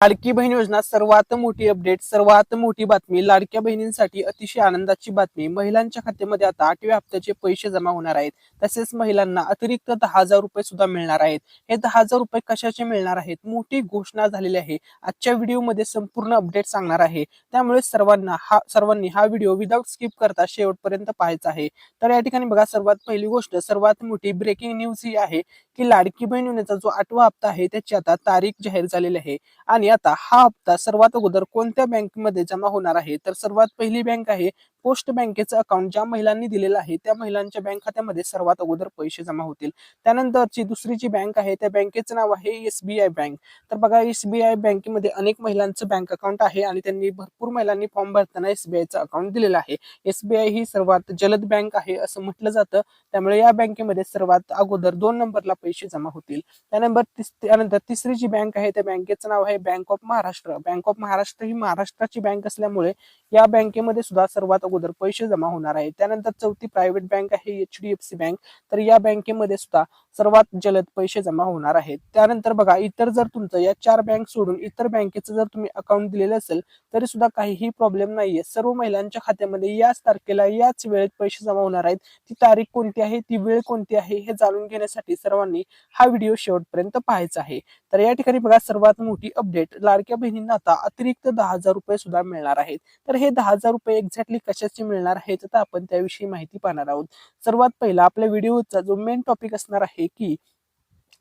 लाडकी बहीण योजना सर्वात मोठी अपडेट सर्वात मोठी बातमी लाडक्या बहिणींसाठी अतिशय आनंदाची बातमी. महिलांच्या खात्यामध्ये आता आठव्या हप्त्याचे पैसे जमा होणार आहेत. तसेच महिलांना अतिरिक्त दहा हजार रुपये सुद्धा मिळणार आहेत. हे दहा हजार रुपये कशाचे मिळणार आहेत? मोठी घोषणा झालेली आहे. आजच्या व्हिडिओमध्ये संपूर्ण अपडेट सांगणार आहे. त्यामुळे सर्वांना हा सर्वांनी हा व्हिडिओ विदाऊट स्किप करता शेवटपर्यंत पाहायचा आहे. तर या ठिकाणी बघा सर्वात पहिली गोष्ट सर्वात मोठी ब्रेकिंग न्यूज ही आहे की लाडकी बहीण योजनेचा जो आठवा हप्ता आहे त्याची आता तारीख जाहीर झालेली आहे. आणि आता हा हप्ता सर्वात अगोदर कोणत्या बँकेमध्ये जमा होणार आहे? तर सर्वात पहिली बँक आहे पोस्ट बँकेचं अकाउंट ज्या महिलांनी दिलेलं आहे त्या महिलांच्या बँक खात्यामध्ये सर्वात अगोदर पैसे जमा होतील. त्यानंतरची दुसरी जी बँक आहे त्या बँकेचं नाव आहे एसबीआय बँक तर बघा एसबीआय बँकेमध्ये अनेक महिलांचं बँक अकाउंट आहे आणि त्यांनी भरपूर महिलांनी फॉर्म भरताना एसबीआयचं अकाउंट दिलेलं आहे. एसबीआय ही सर्वात जलद बँक आहे असं म्हटलं जातं. त्यामुळे या बँकेमध्ये सर्वात अगोदर दोन नंबरला पैसे जमा होतील. त्यानंतर त्यानंतर तिसरी जी बँक आहे त्या बँकेचं नाव आहे bank of Maharashtra bank of Maharashtra ही महाराष्ट्राची बँक असल्यामुळे या बँकेमध्ये सुद्धा सर्वात अगोदर पैसे जमा होणार आहे त्यानंतर चौथी प्रायव्हेट बँक आहे H D F C bank तर या बँकेमध्ये सुद्धा सर्वात जलद पैसे जमा होणार आहेत. त्यानंतर बघा इतर जर तुमचं या चार बँक सोडून इतर बँकेचं जर तुम्ही अकाउंट दिलेलं असेल तरी सुद्धा काहीही प्रॉब्लेम नाहीये. सर्व महिलांच्या खात्यामध्ये याच तारखेला याच वेळेत पैसे जमा होणार आहेत. ती तारीख कोणती आहे ती वेळ कोणती आहे हे जाणून घेण्यासाठी सर्वांनी हा व्हिडिओ शेवटपर्यंत पाहायचा आहे. तर या ठिकाणी बघा सर्वात मोठी अपडेट लाडक्या बहिणींना आता अतिरिक्त दहा हजार रुपये सुद्धा मिळणार आहेत. तर हे दहा हजार रुपये एक्झॅक्टली कशाचे मिळणार आहेत तर आपण त्याविषयी माहिती पाहणार आहोत. सर्वात पहिला आपल्या व्हिडिओचा जो मेन टॉपिक असणार आहे की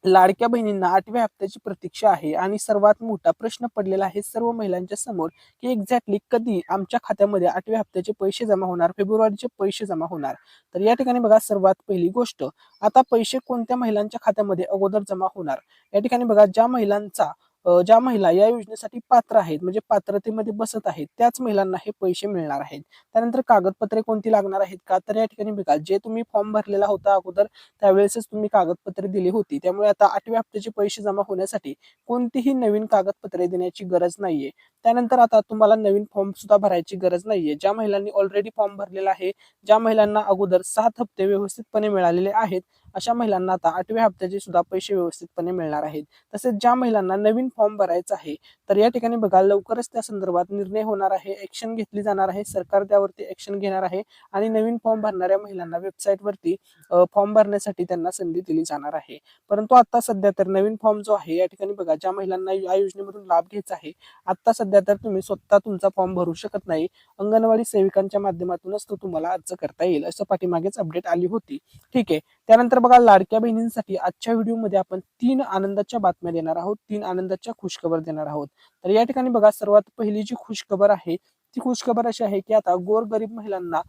लाडक्या बहिणींना आठव्या हप्त्याची प्रतीक्षा आहे आणि सर्वात मोठा प्रश्न पडलेला आहे सर्व महिलांच्या समोर की एक्झॅक्टली कधी आमच्या खात्यामध्ये आठव्या हप्त्याचे पैसे जमा होणार फेब्रुवारीचे पैसे जमा होणार. तर या ठिकाणी बघा सर्वात पहिली गोष्ट आता पैसे कोणत्या महिलांच्या खात्यामध्ये अगोदर जमा होणार? या ठिकाणी बघा ज्या महिलांचा ज्या महिला या योजनेसाठी पात्र आहेत म्हणजे पात्रतेमध्ये बसत आहेत त्याच महिलांना हे पैसे मिळणार आहेत. त्यानंतर कागदपत्रे कोणती लागणार आहेत का? तर या ठिकाणी बघा जे तुम्ही फॉर्म भरलेला होता अगोदर त्यावेळेसच तुम्ही कागदपत्रे दिली होती. त्यामुळे आता आठव्या हप्त्याचे पैसे जमा होण्यासाठी कोणतीही नवीन कागदपत्रे देण्याची गरज नाहीये. त्यानंतर आता तुम्हाला नवीन फॉर्म सुद्धा भरायची गरज नाहीये. ज्या महिलांनी ऑलरेडी फॉर्म भरलेला आहे ज्या महिलांना अगोदर सात हप्ते व्यवस्थितपणे मिळालेले आहेत अशा महिलांना आता आठव्या हप्त्याचे सुद्धा पैसे व्यवस्थितपणे मिळणार आहेत. तसेच ज्या महिलांना नवीन फॉर्म भरायचा आहे तर या ठिकाणी बघा लवकरच त्या संदर्भात निर्णय होणार आहे ऍक्शन घेतली जाणार आहे सरकार त्यावरती ऍक्शन घेणार आहे आणि नवीन फॉर्म भरणाऱ्या महिलांना वेबसाईटवरती फॉर्म भरण्यासाठी त्यांना संधी दिली जाणार आहे. परंतु आता सध्या तर नवीन फॉर्म जो आहे या ठिकाणी बघा ज्या महिलांना या योजनेमधून लाभ घ्यायचा आहे आता सध्या तर तुम्ही स्वतः तुमचा फॉर्म भरू शकत नाही. अंगणवाडी सेविकांच्या माध्यमातूनच तो तुम्हाला अर्ज करता येईल असं पाठीमागेच अपडेट आली होती. ठीक आहे. त्यानंतर बघा लाडक्या बहिणींसाठी आजच्या व्हिडिओमध्ये आपण तीन आनंदाच्या बातम्या देणार आहोत. तीन आनंदाच्या खुशखबर देणार आहोत. तर या ठिकाणी बघा सर्वात पहिली जी खुशखबर आहे ती खुशखबर अशी आहे की आता गोरगरीब महिलांना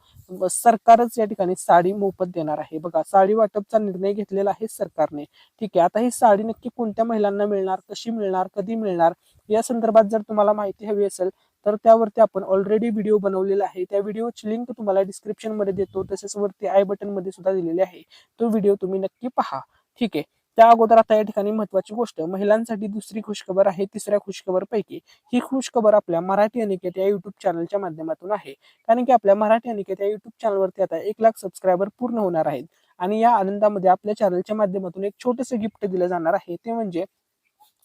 सरकारच या ठिकाणी साडी मोफत देणार आहे. बघा साडी वाटपचा निर्णय घेतलेला आहे सरकारने. ठीक आहे आता ही साडी नक्की कोणत्या महिलांना मिळणार कशी मिळणार कधी मिळणार या संदर्भात जर तुम्हाला माहिती हवी असेल तर त्यावरती आपण ऑलरेडी व्हिडिओ बनवलेला आहे. त्या व्हिडिओची लिंक तुम्हाला डिस्क्रिप्शनमध्ये देतो. तसेच वरती आय बटनमध्ये सुद्धा दिलेली आहे. तो व्हिडिओ तुम्ही नक्की पहा. ठीक आहे. त्या अगोदर आता या ठिकाणी महत्वाची गोष्ट. महिलांसाठी दुसरी खुशखबर आहे तिसऱ्या खुशखबर पैकी ही खुशखबर आपल्या मराठी अनिकेत या युट्यूब चॅनलच्या माध्यमातून आहे. कारण की आपल्या मराठी अनिकेत या युट्यूब चॅनलवरती आता एक लाख सबस्क्रायबर पूर्ण होणार आहेत. आणि या आनंदामध्ये आपल्या चॅनलच्या माध्यमातून एक छोटस गिफ्ट दिलं जाणार आहे. ते म्हणजे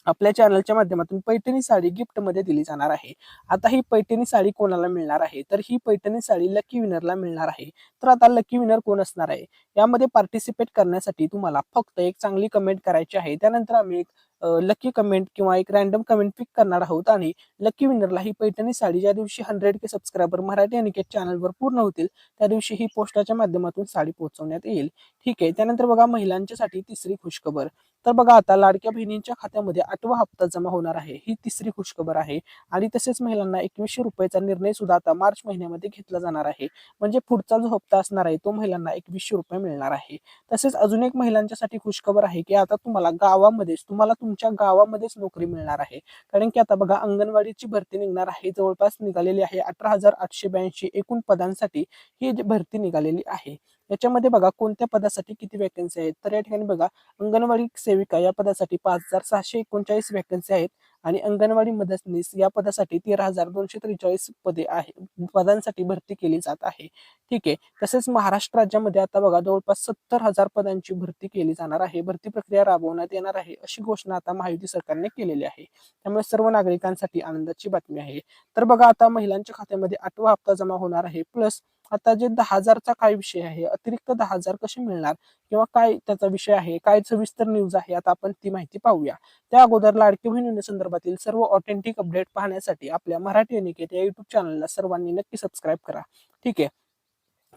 आपल्या चॅनलच्या माध्यमातून पैठणी साडी गिफ्टमध्ये दिली जाणार आहे. आता ही पैठणी साडी कोणाला मिळणार आहे? तर ही पैठणी साडी लकी विनरला मिळणार आहे. तर आता लकी विनर कोण असणार आहे? यामध्ये पार्टिसिपेट करण्यासाठी तुम्हाला फक्त एक चांगली कमेंट करायची आहे. त्यानंतर आम्ही एक लकी कमेंट किंवा एक रॅन्डम कमेंट पिक करणार आहोत आणि लकी विनरला ही पैठणी साडी ज्या दिवशी hundred K subscriber Marathi Aniket चॅनलवर पूर्ण होतील त्या दिवशी ही पोस्टाच्या माध्यमातून साडी पोहोचवण्यात येईल. ठीक आहे त्यानंतर बघा महिलांच्यासाठी तिसरी खुशखबर. तर बघा आता लाडक्या बहिणींच्या खात्यामध्ये आठवा हप्ता जमा होणार आहे ही तिसरी खुशखबर आहे आणि तसेच महिलांना एकवीसशे रुपयाचा निर्णय सुद्धा आता मार्च महिन्यामध्ये घेतला जाणार आहे. म्हणजे पुढचा जो हप्ता असणार आहे तो महिलांना एकवीसशे रुपये मिळणार आहे. तसेच अजून एक महिलांच्यासाठी खुशखबर आहे की आता तुम्हाला गावामध्येच तुम्हाला तुम तुमच्या गावामध्येच नोकरी मिळणार आहे. कारण की आता बघा अंगणवाडीची भरती निघणार आहे. जवळपास निघालेली आहे अठरा हजार आठशे ब्याऐंशी एकूण पदांसाठी ही जी भरती निघालेली आहे. याच्यामध्ये बघा कोणत्या पदासाठी किती वॅकन्सी आहेत? तर या ठिकाणी बघा अंगणवाडी सेविका या पदासाठी पाच हजार सहाशे एकोणचाळीस वॅकन्सी आहेत आणि अंगणवाडी मदतनीस या पदासाठी तेरा हजार दोनशे त्रेचाळीस पदे आहे पदांसाठी भरती केली जात आहे. ठीक आहे. तसेच महाराष्ट्र राज्यामध्ये आता बघा जवळपास सत्तर हजार पदांची भरती केली जाणार आहे. भरती प्रक्रिया राबवण्यात येणार आहे अशी घोषणा आता महायुती सरकारने केलेली आहे. त्यामुळे सर्व नागरिकांसाठी आनंदाची बातमी आहे. तर बघा आता महिलांच्या खात्यामध्ये आठवा हप्ता जमा होणार आहे प्लस आता जे दहा हजारचा काय विषय आहे अतिरिक्त दहा हजार कसे मिळणार किंवा काय त्याचा विषय आहे काय सविस्तर न्यूज आहे आता आपण ती माहिती पाहूया. त्या अगोदर लाडकी बहिणी संदर्भातील सर्व ऑथेंटिक अपडेट पाहण्यासाठी आपल्या मराठी अनिकेत या युट्यूब चॅनलला सर्वांनी नक्की सबस्क्राईब करा. ठीक आहे?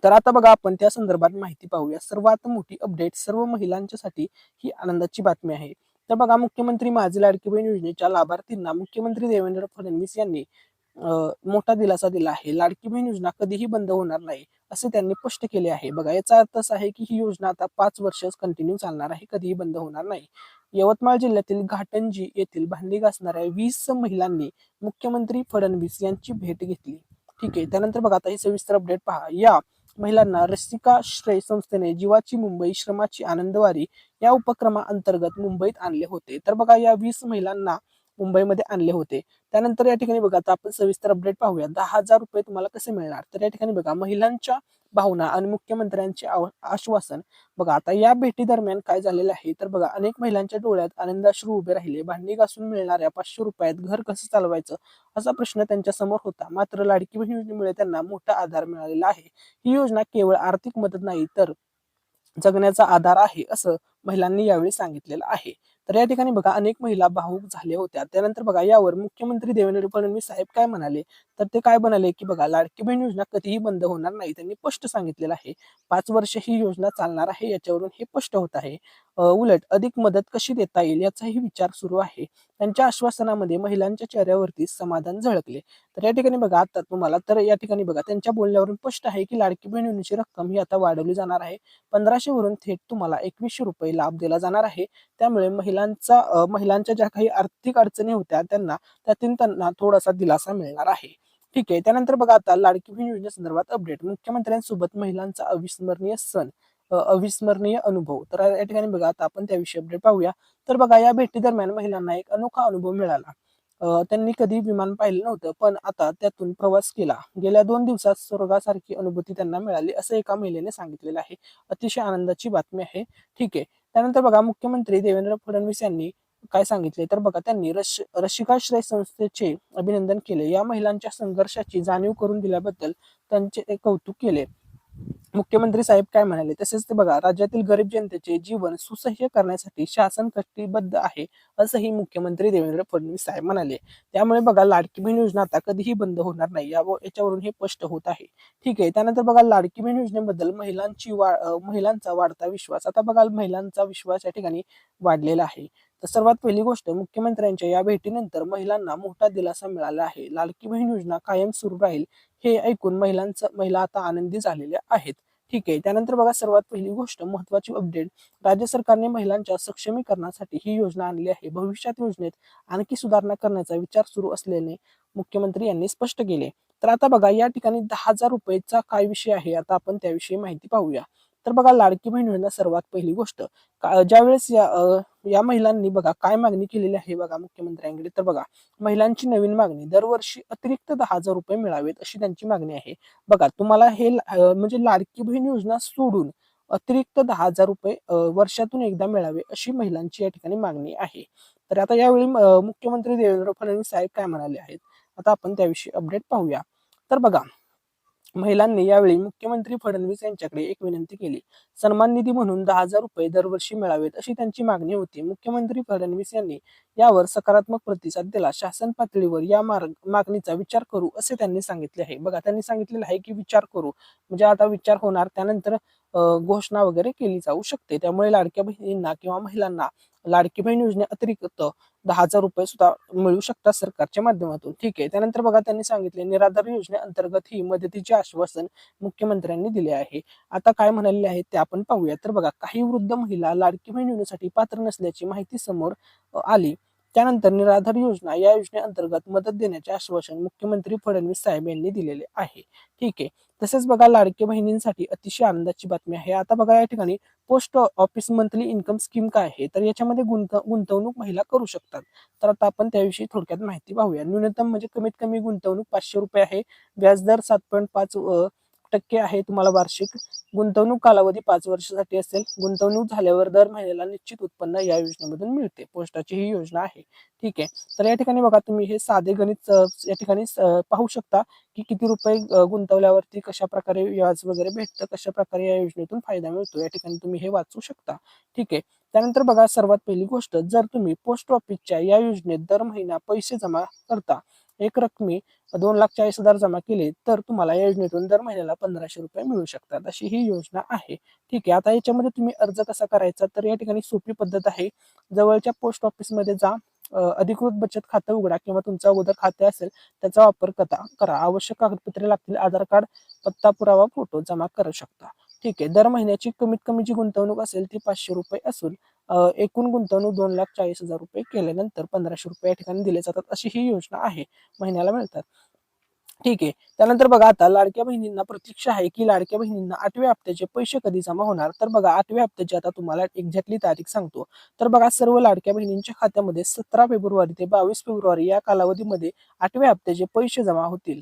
तर आता बघा आपण त्या संदर्भात माहिती पाहूया. सर्वात मोठी अपडेट सर्व महिलांच्यासाठी ही आनंदाची बातमी आहे. तर बघा मुख्यमंत्री माझी लाडकी बहीण योजनेच्या लाभार्थींना मुख्यमंत्री देवेंद्र फडणवीस यांनी मोठा दिलासा दिला आहे. लाडकी बहीण योजना कधीही बंद होणार नाही असे त्यांनी स्पष्ट केले आहे. बघा याचा अर्थ असा आहे की ही योजना आता पाच वर्ष कंटिन्यू चालणार आहे कधीही बंद होणार नाही. यवतमाळ जिल्ह्यातील घाटंजी येथील भांडी घासणाऱ्या वीस महिलांनी मुख्यमंत्री फडणवीस यांची भेट घेतली. ठीक आहे त्यानंतर बघा आता ही सविस्तर अपडेट पहा. या महिलांना रसिका श्रेय संस्थेने जीवाची मुंबई श्रमाची आनंदवारी या उपक्रमाअंतर्गत मुंबईत आणले होते. तर बघा या वीस महिलांना मुंबईमध्ये आणले होते. त्यानंतर या ठिकाणी बघा आता आपण सविस्तर अपडेट पाहूया. दहा हजार रुपये तुम्हाला कसे मिळणार? तर या ठिकाणी बघा महिलांच्या भावना आणि मुख्यमंत्र्यांचे आव- आश्वासन. बघा आता या भेटी दरम्यान काय झालेलं आहे? तर बघा अनेक महिलांच्या डोळ्यात आनंदाश्रू उभे राहिले. भांडी घासून मिळणाऱ्या पाचशे रुपयात घर कसं चालवायचं? असा प्रश्न त्यांच्यासमोर होता. मात्र लाडकी बहीण योजनेमुळे त्यांना मोठा आधार मिळालेला आहे. ही योजना केवळ आर्थिक मदत नाही तर जगण्याचा आधार आहे असं महिलांनी यावेळी सांगितलेलं आहे. तर या ठिकाणी बघा अनेक महिला भावूक झाल्या होत्या. त्यानंतर बघा यावर मुख्यमंत्री देवेंद्र फडणवीस साहेब काय म्हणाले? तर ते काय म्हणाले की बघा लाडकी बहीण योजना कधीही बंद होणार नाही. त्यांनी स्पष्ट सांगितलेलं आहे पाच वर्ष ही योजना चालणार आहे याच्यावरून हे स्पष्ट होत आहे. उलट अधिक मदत कशी देता येईल याचाही विचार सुरू आहे. त्यांच्या आश्वासनामध्ये महिलांच्या चेहऱ्यावरती समाधान झळकले. तर या ठिकाणी बघा आता तुम्हाला तर या ठिकाणी बघा त्यांच्या बोलण्यावरून स्पष्ट आहे की लाडकी बहीण योजनेची रक्कम ही आता वाढवली जाणार आहे. पंधराशे वरून थेट तुम्हाला एकवीसशे रुपये लाभ दिला जाणार आहे. त्यामुळे महिलांचा महिलांच्या ज्या काही आर्थिक अडचणी होत्या त्यांना त्यातून त्यांना थोडासा दिलासा मिळणार आहे. ठीक आहे त्यानंतर बघा आता लाडकी बहीण योजनेसंदर्भात अपडेट मुख्यमंत्र्यांसोबत महिलांचा अविस्मरणीय सण. अविस्मरणीय अनुभव. तर या ठिकाणी बघा आता आपण त्याविषयी अपडेट पाहूया. तर बघा या भेटी दरम्यान महिलांना एक अनोखा अनुभव मिळाला. त्यांनी कधी विमान पाहिलं नव्हतं पण आता त्यातून प्रवास केला. गेल्या दोन दिवसात स्वर्गासारखी अनुभूती त्यांना मिळाली असं एका महिलेने सांगितलेलं आहे. अतिशय आनंदाची बातमी आहे. ठीक आहे. त्यानंतर बघा मुख्यमंत्री देवेंद्र फडणवीस यांनी काय सांगितले? तर बघा त्यांनी रश रशिकाश्रय संस्थेचे अभिनंदन केले. या महिलांच्या संघर्षाची जाणीव करून दिल्याबद्दल त्यांचे कौतुक केले. मुख्यमंत्री साहेब काय म्हणाले? तसेच ते बघा राज्यातील गरीब जनतेचे जीवन सुसह्य करण्यासाठी शासन कटिबद्ध आहे असंही मुख्यमंत्री देवेंद्र फडणवीस साहेब म्हणाले. त्यामुळे बघा लाडकी बहीण योजना आता कधीही बंद होणार नाही या याच्यावरून हे स्पष्ट होत आहे. ठीक आहे त्यानंतर बघा लाडकी बहीण योजनेबद्दल महिलांची वा महिलांचा वाढता विश्वास. आता बघा महिलांचा विश्वास या ठिकाणी वाढलेला आहे. तर सर्वात पहिली गोष्ट मुख्यमंत्र्यांच्या या भेटीनंतर महिलांना मोठा दिलासा मिळाला आहे. लाडकी बहीण योजना कायम सुरू राहील हे ऐकून महिलांचं महिला आता आनंदी झालेल्या आहेत. ठीक आहे त्यानंतर बघा सर्वात पहिली गोष्ट महत्वाची अपडेट राज्य सरकारने महिलांच्या सक्षमीकरणासाठी ही योजना आणली आहे. भविष्यात योजनेत आणखी सुधारणा करण्याचा विचार सुरू असल्याने मुख्यमंत्री यांनी स्पष्ट केले. तर आता बघा या ठिकाणी दहा हजार रुपयेचा काय विषय आहे? आता आपण त्याविषयी माहिती पाहूया. तर बघा लाडकी बहीण योजना सर्वात पहिली गोष्ट का- ज्यावेळेस या या महिलांनी बघा काय मागणी केलेली आहे बघा मुख्यमंत्र्यांकडे तर बघा महिलांची नवीन मागणी दरवर्षी अतिरिक्त दहा हजार रुपये मिळावेत अशी त्यांची मागणी आहे. बघा तुम्हाला हे ला- म्हणजे लाडकी बहीण योजना सोडून अतिरिक्त दहा हजार रुपये वर्षातून एकदा मिळावे अशी महिलांची या ठिकाणी मागणी आहे. तर आता यावेळी मुख्यमंत्री देवेंद्र फडणवीस साहेब काय म्हणाले आहेत आता आपण त्याविषयी अपडेट पाहूया. तर बघा महिलांनी यावेळी मुख्यमंत्री फडणवीस यांच्याकडे एक विनंती केली. सन्मान निधी म्हणून दहा हजार रुपये दरवर्षी मिळावेत अशी त्यांची मागणी होती. मुख्यमंत्री फडणवीस यांनी यावर सकारात्मक प्रतिसाद दिला. शासन पातळीवर या मार्ग मागणीचा विचार करू असे त्यांनी सांगितले आहे. बघा त्यांनी सांगितलेलं आहे की विचार करू. म्हणजे आता विचार होणार त्यानंतर घोषणा वगैरे केली जाऊ शकते. त्यामुळे लाडक्या बहिणींना किंवा महिलांना लाडकी बहीण योजने अतिरिक्त दहा हजार रुपये सुद्धा मिळू शकतात सरकारच्या माध्यमातून. ठीक आहे. त्यानंतर बघा त्यांनी सांगितले निराधार योजनेअंतर्गत ही मदतीचे आश्वासन मुख्यमंत्र्यांनी दिले आहे. आता काय म्हणाले आहे ते आपण पाहूया. तर बघा काही वृद्ध महिला लाडकी बहीण योजनेसाठी पात्र नसल्याची माहिती समोर आली. त्यानंतर निराधार योजना या योजनेअंतर्गत मदत देण्याचे आश्वासन मुख्यमंत्री फडणवीस साहेब यांनी दिलेले आहे. ठीक आहे. तसेच बघा लाडक्या बहिणींसाठी अतिशय आनंदाची बातमी आहे. आता बघा या ठिकाणी post office monthly income scheme काय आहे? तर याच्यामध्ये गुंत गुंतवणूक महिला करू शकतात. तर आता आपण त्याविषयी थोडक्यात माहिती पाहूया. न्यूनतम म्हणजे कमीत कमी गुंतवणूक पाचशे रुपये आहे. व्याजदर सात पॉईंट पाच टक्के आहे तुम्हाला वार्षिक गुंतवणूक कालावधी पाच वर्षासाठी असेल. गुंतवणूक झाल्यावर दर महिन्याला निश्चित उत्पन्न या योजनेमधून मिळते. पोस्टाची ही योजना आहे. ठीक आहे. तर या ठिकाणी बघा तुम्ही हे साधे गणित या ठिकाणी पाहू शकता की किती रुपये गुंतवल्यावरती कशा प्रकारे व्याज वगैरे भेटतं कशा प्रकारे या योजनेतून फायदा मिळतो या ठिकाणी तुम्ही हे वाचू शकता. ठीक आहे. त्यानंतर बघा सर्वात पहिली गोष्ट जर तुम्ही पोस्ट ऑफिसच्या या योजनेत दर महिना पैसे जमा करता एक रकमी दोन लाख चाळीस हजार जमा केले तर तुम्हाला योजनेतून दर महिन्याला पंधराशे रुपये मिळू शकतात. अशी ही योजना आहे. ठीक आहे आता याच्यामध्ये तुम्ही अर्ज कसा करायचा? तर या ठिकाणी सोपी पद्धत आहे. जवळच्या पोस्ट ऑफिसमध्ये जा अधिकृत बचत खातं उघडा किंवा तुमचं अगोदर खाते असेल त्याचा वापर करा करा. आवश्यक कागदपत्रे लागतील आधार कार्ड पत्ता पुरावा फोटो जमा करू शकता. ठीक आहे दर महिन्याची कमीत कमी जी गुंतवणूक असेल ती पाचशे रुपये असून एकूण गुंतवणूक दोन लाख चाळीस हजार रुपये केल्यानंतर पंधराशे रुपये या ठिकाणी दिले जातात अशी ही योजना आहे महिन्याला मिळतात. ठीक आहे त्यानंतर बघा आता लाडक्या बहिणींना प्रतीक्षा आहे की लाडक्या बहिणींना आठव्या हप्त्याचे पैसे कधी जमा होणार? तर बघा आठव्या हप्त्याची आता तुम्हाला एक्झॅक्टली तारीख सांगतो. तर बघा सर्व लाडक्या बहिणींच्या खात्यामध्ये सतरा फेब्रुवारी ते बावीस फेब्रुवारी या कालावधीमध्ये आठव्या हप्त्याचे पैसे जमा होतील.